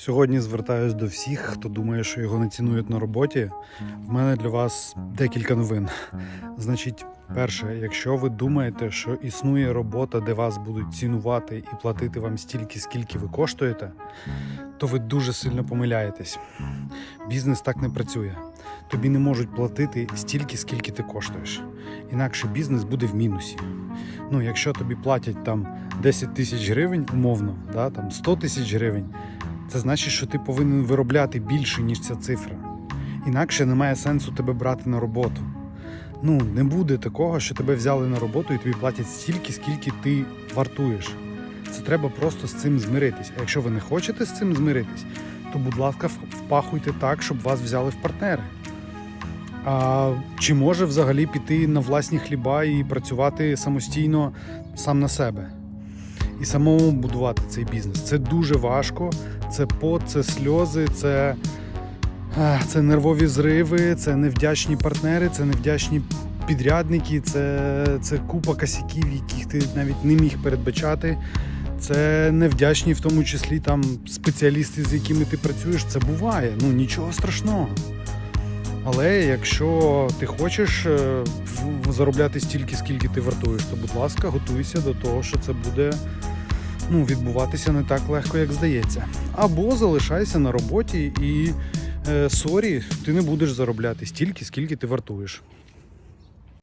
Сьогодні звертаюсь до всіх, хто думає, що його не цінують на роботі. В мене для вас декілька новин. Значить, перше, якщо ви думаєте, що існує робота, де вас будуть цінувати і платити вам стільки, скільки ви коштуєте, то ви дуже сильно помиляєтесь. Бізнес так не працює. Тобі не можуть платити стільки, скільки ти коштуєш. Інакше бізнес буде в мінусі. Ну, якщо тобі платять там 10 тисяч гривень, умовно, да, там 100 тисяч гривень, це значить, що ти повинен виробляти більше, ніж ця цифра. Інакше немає сенсу тебе брати на роботу. Ну, не буде такого, що тебе взяли на роботу і тобі платять стільки, скільки ти вартуєш. Це треба просто з цим змиритись. А якщо ви не хочете з цим змиритись, то, будь ласка, впахуйте так, щоб вас взяли в партнери. А чи може взагалі піти на власні хліба і працювати самостійно сам на себе? І самому будувати цей бізнес. Це дуже важко. Це пот, це сльози, це, це нервові зриви, це невдячні партнери, це невдячні підрядники, це, це купа косяків, яких ти навіть не міг передбачати. Це невдячні, в тому числі там спеціалісти, з якими ти працюєш. Це буває. Ну нічого страшного. Але якщо ти хочеш е, заробляти стільки, скільки ти вартуєш, то будь ласка, готуйся до того, що це буде ну, відбуватися не так легко, як здається. Або залишайся на роботі і е, сорі, ти не будеш заробляти стільки, скільки ти вартуєш.